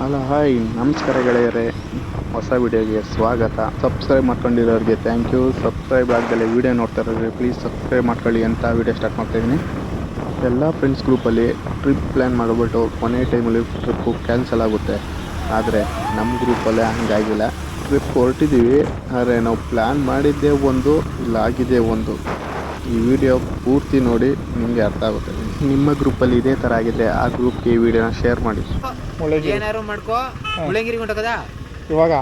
Hello, hi. ನಮಸ್ಕಾರ ಗೆಳೆಯರೇ. ಹೊಸ ವಿಡಿಯೋಗೆ ಸ್ವಾಗತ. ಸಬ್ಸ್ಕ್ರೈಬ್ ಮಾಡ್ಕೊಂಡಿರೋರಿಗೆ ಥ್ಯಾಂಕ್ ಯು ಸಬ್ಸ್ಕ್ರೈಬ್ ಆಗದಲ್ಲೇ ವಿಡಿಯೋ ನೋಡ್ತಾ ಇರೋರಿಗೆ ಪ್ಲೀಸ್ ಸಬ್ಸ್ಕ್ರೈಬ್ ಮಾಡ್ಕೊಳ್ಳಿ ಅಂತ ವಿಡಿಯೋ ಸ್ಟಾರ್ಟ್ ಮಾಡ್ತಾಯಿದ್ದೀನಿ ಎಲ್ಲ ಫ್ರೆಂಡ್ಸ್ ಗ್ರೂಪಲ್ಲಿ ಟ್ರಿಪ್ ಪ್ಲ್ಯಾನ್ ಮಾಡಿಬಿಟ್ಟು ಕೊನೆ ಟೈಮಲ್ಲಿ ಟ್ರಿಪ್ಪು ಕ್ಯಾನ್ಸಲ್ ಆಗುತ್ತೆ. ಆದರೆ ನಮ್ಮ ಗ್ರೂಪಲ್ಲೇ ಹಂಗಾಗಿಲ್ಲ. ಟ್ರಿಪ್ ಹೊರಟಿದ್ದೀವಿ ಆದರೆ ನಾವು ಪ್ಲ್ಯಾನ್ ಮಾಡಿದ್ದೇ ಒಂದು, ಇಲ್ಲ ಆಗಿದೆ ಒಂದು. ಈ ವಿಡಿಯೋ ಪೂರ್ತಿ ನೋಡಿ ನಿಮಗೆ ಅರ್ಥ ಆಗುತ್ತೆ. ನಿಮ್ಮ ಗ್ರೂಪಲ್ಲಿ ಇದೇ ಥರ ಆಗಿದ್ರೆ ಆ ಗ್ರೂಪ್ಗೆ ಈ ವಿಡಿಯೋನ ಶೇರ್ ಮಾಡಿ. ಏನಾರು ಮಾಡ್ಕೋ. ಮುಳ್ಳಂಗಿರಿ ಹೊಂಟಕದ ಇವಾಗ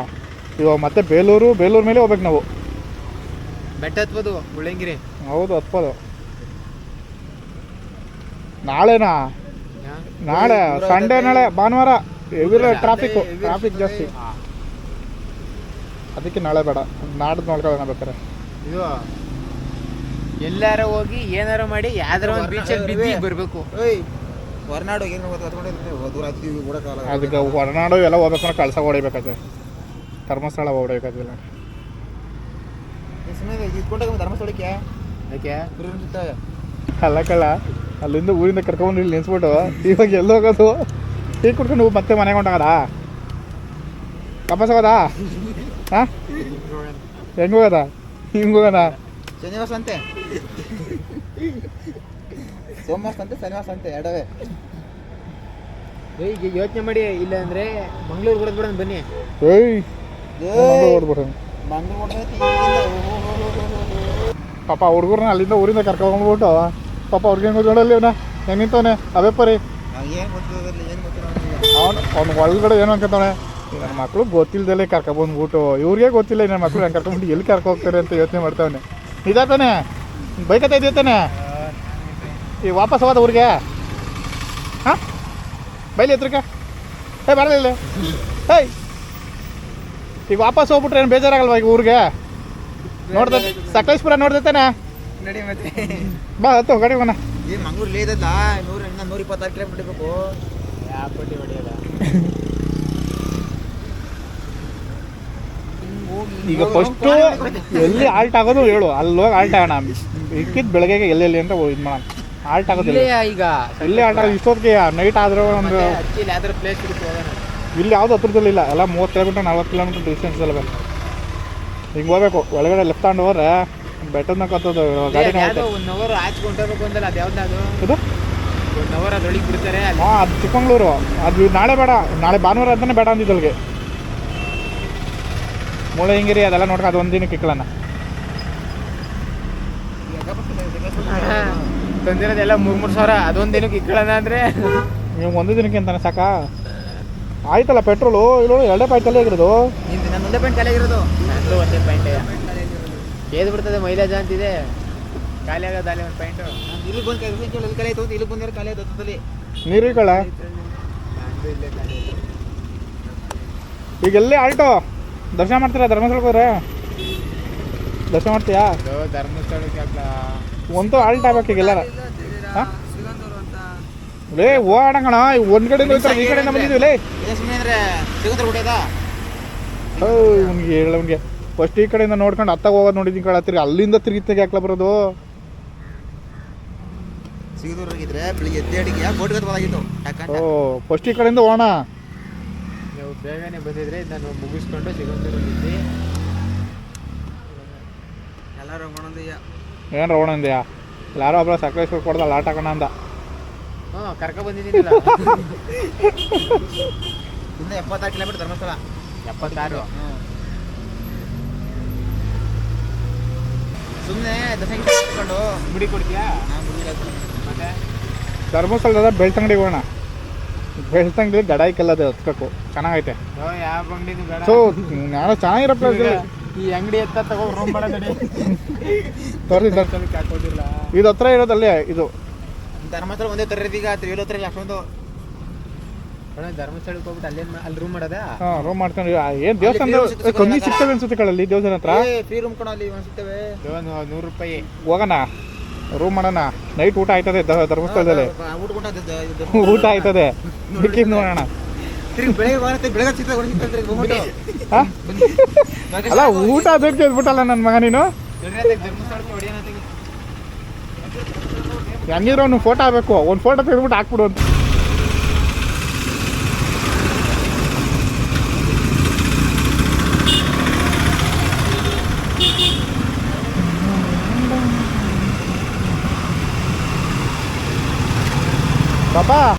ಇವಾಗ ಮತ್ತೆ ಬೇಲೂರು ಬೇಲೂರು ಮೇಲೆ ಹೋಗ್ಬೇಕು ನಾವು. ಬೆಟ್ಟ ಹತ್ಬೋದು ಮುಳ್ಳಂಗಿರಿ ಹೌದು ಹತ್ಬೋದು. ನಾಳೆನಾ? ನಾಳೆ ಸಂಡೇ. ನಾಳೆ ಭಾನುವಾರ. ಎವಿರ ಟ್ರಾಫಿಕ್ ಟ್ರಾಫಿಕ್ ಜಾಸ್ತಿ. ಅದಕ್ಕೆ ನಾಳೆ ಬೇಡ. ನಾಡ್ದು ನೋಡ್ಕೊಳ್ಳೋಣ ಬೇಕಾರೆ ಇದು ಎಲ್ಲಾರ ಹೋಗಿ ಏನಾರ ಮಾಡಿ ಯಾವ್ದಾರ ಒಂದು ಬೀಚಲ್ಲಿ ಬಿದ್ದಿ ಬರ್ಬೇಕು. ಏಯ್ ಹೊರನಾಡು ಏನು ದೂರ ಓಡಕ್ಕಾಗಲ್ಲ ಅದಕ್ಕೆ ಹೊರನಾಡು ಎಲ್ಲ ಹೋಗ್ಬೇಕಂದ್ರೆ ಕಳ್ಸ ಹೊಡಿಬೇಕಾದ್ರೆ ಧರ್ಮಸ್ಥಳ ಇದ್ಕೊಂಡಾಗ ಧರ್ಮಸ್ಥಳಕ್ಕೆ. ಅಲ್ಲ ಕಳ್ಳ ಅಲ್ಲಿಂದ ಊರಿಂದ ಕರ್ಕೊಂಡು ಇಲ್ಲಿ ನಿಲ್ಸ್ಬಿಟ್ಟು ಇವಾಗ ಎಲ್ಲಿ ಹೋಗೋದು? ಟೀ ಕುಡ್ಕೊಂಡು ಮತ್ತೆ ಮನೆಗೆ ಹೊಂಟಾಗದ? ವಾಪಸ್ ಹೋಗೋದಾ? ಹಾಂ? ಹೆಂಗೆ ಹೋಗೋದ? ಹಿಂಗೆ ಶನಿವಾರ ಸಂತೆ. ಸೋಮವಾರ ಸಂತೆ ಶನಿವಾರ ಸಂತೆ ಎರಡವೇ. ಈಗ ಯೋಚನೆ ಮಾಡಿ ಇಲ್ಲ ಅಂದ್ರೆ ಮಂಗ್ಳೂರ್ ಕೂಡ ಬಿಡೋಣ ಬನ್ನಿ. ಪಾಪ ಹುಡುಗರನ್ನ ಅಲ್ಲಿಂದ ಊರಿಂದ ಕರ್ಕೊಂಡ್ಬಿಟ್ಟು ಪಾಪ ಅವ್ರಿಗೆ ಹೆಂಗ್ ನೋಡಲ್ಲಿ ಇವನ ಹೆಂಗೆ ನಿಂತವನೆ? ಅವೇ ಪರಿ. ಏನು ಅವ್ನ ಏನು ಗೊತ್ತಿಲ್ಲ ಅವ್ನು ಅವ್ನು ಒಳಗಡೆ ಏನು ಅನ್ಕೊಂತವನೆ. ನನ್ನ ಮಕ್ಕಳು ಗೊತ್ತಿಲ್ದಲ್ಲೇ ಕರ್ಕೊಬಂದ್ಬಿಟ್ಟು ಇವ್ರಿಗೆ ಗೊತ್ತಿಲ್ಲ ನನ್ನ ಮಕ್ಕಳು ಹೆಂಗೆ ಕರ್ಕೊಂಡ್ಬಿಟ್ಟು ಎಲ್ಲಿ ಕರ್ಕೊ ಹೋಗ್ತಾರೆ ಅಂತ ಯೋಚನೆ ಮಾಡ್ತಾವನೆ. ಇದಾ ತಾನೆ ಬೈಕತ್ತ ಇದೆಯ ತಾನೆ ಈಗ ವಾಪಸ್ ಹೋದ ಊರಿಗೆ. ಹಾಂ? ಬೈಲಿ ಹತ್ರಕ್ಕೆ ಏ ಬರಲಿಲ್ಲ ಏಯ್! ಈಗ ವಾಪಸ್ ಹೋಗ್ಬಿಟ್ರೆ ಏನು ಬೇಜಾರಾಗಲ್ವಾ ಈಗ ಊರಿಗೆ? ನೋಡ್ದೆ ಸಕಲೇಶ್ಪುರ ನೋಡ್ದೆ ತಾನೆ. ನಡಿ ಮತ್ತೆ. ಬಾ ಹತ್ತು ಗಾಡಿ ಮನ ಏನು ಮಂಗ್ಳೂರು ಲೇದಲ್ಲ ನೂರ ನೂರ ಇಪ್ಪತ್ತಾರು ಕಿಲೋಮೀಟರ್ ಬೇಕು ಈಗ ಫಸ್ಟು ಎಲ್ಲಿ ಆಲ್ಟ್ ಆಗೋದು ಹೇಳು. ಅಲ್ಲಿ ಹೋಗಿ ಆಲ್ಟ್ ಆಗೋಣ. ಇಕ್ಕಿದ್ ಬೆಳಗ್ಗೆಗೆ ಎಲ್ಲೆಲ್ಲಿ ಅಂತ ಇದು ಮಾಡೋಣ ಆಲ್ಟ್ ಆಗೋದಿಲ್ಲ. ಇಲ್ಲೇ ಈಗ ಎಲ್ಲಿ ಆಲ್ಟ್ ಆಗೋದು. ಇಷ್ಟೊತ್ತಿಗೆ ನೈಟ್ ಆದ್ರೆ ಒಂದು ಇಲ್ಲಿ ಯಾವ್ದು ಹತ್ರದಲ್ಲಿ ಇಲ್ಲ. ಎಲ್ಲ ಮೂವತ್ತು ಕಿಲೋಮೀಟರ್ ನಲ್ವತ್ತು ಕಿಲೋಮೀಟರ್ ಡಿಸ್ಟೆನ್ಸ್ ಅಲ್ಲ ಹಿಂಗೆ ಹೋಗ್ಬೇಕು. ಒಳಗಡೆ ಲೆಫ್ಟ್ ಹ್ಯಾಂಡ್ ಹೋದ್ರೆ ಬೆಟ್ಟದ ಕತ್ತೋದು ಗಾಡಿ ಹಾ ಅದು ಇದು? ಹಾಂ ಚಿಕ್ಕಮಂಗ್ಳೂರು. ಅದು ನಾಳೆ ಬೇಡ. ನಾಳೆ ಭಾನುವಾರ ಅಂತಾನೆ ಬೇಡ ಅಂದಿದ್ದು ಹಿಂಗಿರಿ ಅದೆಲ್ಲ ನೋಡ್ಕ ಅದು ಒಂದಿನಕ್ಕೆ ಇಕ್ಕಳನ ತಂದಿರೋದೆಲ್ಲ ಮೂರ್ ಮೂರ್ ಸಾವಿರ ಅದೊಂದು ದಿನಕ್ಕೆ ಇಕ್ಕಳಣ ಅಂದ್ರೆ. ನೀವು ಒಂದು ದಿನಕ್ಕೆ ಅಂತಾನೆ ಸಾಕಾ? ಆಯ್ತಲ್ಲ ಪೆಟ್ರೋಲು? ಇಲ್ಲ ಎರಡೇ ಪಾಯಿಂಟ್ ಆಗಿರೋದು ನಿಂದು ನನ್ನ ಒಂದೇ ಪಾಯಿಂಟ್ ಖಾಲಿ ಆಗಿರೋದು ನಂದು ಒಂದೇ ಪಾಯಿಂಟ್. ಏದು ಬಿಡ್ತದೆ ಮೈಲೇಜ್ ಅಂತಿದೆ ಖಾಲಿ ಆಗೋದು ಅಲ್ಲಿ ಒಂದು ಪಾಯಿಂಟು. ಇಲ್ಲಿ ಬಂದು ಇಲ್ಲಿ ಕೇಳಿ ಖಾಲಿ ಆಯ್ತು ಇಲ್ಲಿ ಬಂದಿರೋ ಖಾಲಿ ಆಯ್ತು ಹತ್ತದಲ್ಲಿ ನೀರು ಇಕ್ಕಳ. ಈಗ ಎಲ್ಲೇ ಆಲ್ಟೋ ದರ್ಶನ ಮಾಡ್ತೀರಾ? ಧರ್ಮಸ್ಥಳಕ್ಕೆ ಹೋದ್ರೆ? ದರ್ಶನ ಮಾಡ್ತೀಯಾ? ಧರ್ಮಸ್ಥಳಕ್ಕೆ ಒಂದು ಆಲ್ಟ್ ಆಗ್ಬೇಕು ಈಗ ಎಲ್ಲಾರ? ಹಾಂ? ಲೇ ಓಡಂಗಣ ಒಂದ್ ಕಡೆ ಹೋಗ್ತಾರೆ ಈ ಕಡೆ ಬಂದಿದ್ವಿ ಲೇ. ಏ ಹೇಳ ಅವ್ನಿಗೆ ಫಸ್ಟ್ ಈ ಕಡೆಯಿಂದ ನೋಡ್ಕೊಂಡು ಅತ್ತಾಗ ಹೋಗೋದು ನೋಡಿದ್ದೀನಿ ಕಡೆ ತಿರ್ಗಿ ಅಲ್ಲಿಂದ ತಿರುಗಿ ತೆಗಿ ಹಾಕ್ಲ ಬರೋದು? ಸಿಗದೂರಾಗಿದ್ರೆ ಬೆಳಿಗ್ಗೆ ಓ ಫಸ್ಟ್ ಈ ಕಡೆಯಿಂದ ಹೋಗೋಣ. ಬೇಗನೆ ಬಂದಿದ್ರೆ ನಾನು ಮುಗಿಸ್ಕೊಂಡು ಸಿಗಂದೂರಲ್ಲಿ ಎಲ್ಲರೂ ರವಣಂದಯ್ಯ ಏನು ರವಣಂದಯ್ಯ ಅಂದ್ಯಾ ಯಾರೋ ಒಬ್ಬ ಸಕಲೇಶ್ವರ ಕೊಡ್ದ ಲಾಟ ಹಾಕೋಣ ಅಂದ ಹ್ಞೂ ಕರ್ಕೊ ಬಂದಿದ್ದೀನಿ ಇನ್ನು ಎಪ್ಪತ್ತಾರು ಕಿಲೋಮೀಟರ್ ಧರ್ಮಸ್ಥಳ. ಎಪ್ಪತ್ತಾರು. ಸುಮ್ಮನೆ ದಸಂಗಿ ಬಿಡಿ ಕೊಡ್ತೀಯಾ? ಧರ್ಮಸ್ಥಳದ ಬೆಳ್ತಂಗಡಿಗೆ ಹೋಗೋಣ. ಬೆಳ್ತಂಗಡಿ ಗಡಾಯಿಕೆಲ್ಲದೆ ಹತ್ಕೋ ಚೆನ್ನಾಗೈತೆ. ಓ, ಯಾವ ಅಂಗಡಿದು ಬೇಡ ಸೊ ನಾನು ಚೆನ್ನಾಗಿರೋ ಪ್ಲೇಸ್ ಈ ಅಂಗಡಿ ಎತ್ತ ತಗೋ ರೂಮ್ ಮಾಡೋದಡಿ ತೋರಿಸಿ ಧರ್ಮಸ್ಥಳಕ್ಕೆ ಹಾಕೋದಿಲ್ಲ. ಇದು ಹತ್ರ ಇರೋದಲ್ಲೇ ಇದು. ಧರ್ಮಸ್ಥಳ ಒಂದೇ ತರ ಈಗ ತ್ರಿವೇಲೋತ್ತರ ಅಷ್ಟೊಂದು ಅಣ್ಣ ಧರ್ಮಸ್ಥಳಕ್ಕೆ ಹೋಗ್ಬಿಟ್ಟು ಅಲ್ಲೇನ್ ಮಾ- ಅಲ್ಲಿ ರೂಮ್ ಮಾಡೋದಾ? ಹಾಂ ರೂಮ್ ಮಾಡ್ಕೊಂಡು ಏನು ದೇವಸ್ಥಾನ ಕಮ್ಮಿ? ಸಿಗ್ತವೆ ಅನ್ಸುತ್ತೆ ಕಳಲ್ಲಿ ದೇವಸ್ಥಾನ ಹತ್ರ? ಫ್ರೀ ರೂಮ್ ಕಣ ಅಲ್ಲಿ ಅನ್ಸುತ್ತವೆ ಒಂದು ನೂರು ರೂಪಾಯಿ. ಹೋಗೋಣ. ರೂಮ್ ಮಾಡೋಣ. ನೈಟ್ ಊಟ ಆಯ್ತದೆ ಧರ್ಮಸ್ಥಳದಲ್ಲಿ. ಊಟ ಆಯ್ತದೆ ನೋಡೋಣ. ಅಲ್ಲ ಊಟ ಅದಕ್ಕೆ ಕೇಳ್ಬಿಟ್ಟಲ್ಲ ನನ್ನ ಮಗ ನೀನು? ಒಂದು. ಹೆಂಗಿದ್ರು ಅವ್ನು ಫೋಟೋ ಹಾಕ್ಬೇಕು. ಒಂದು ಫೋಟೋ ತೆಗೆದ್ಬಿಟ್ಟು ಹಾಕ್ಬಿಡು ಅಂತ. ಪಾಪ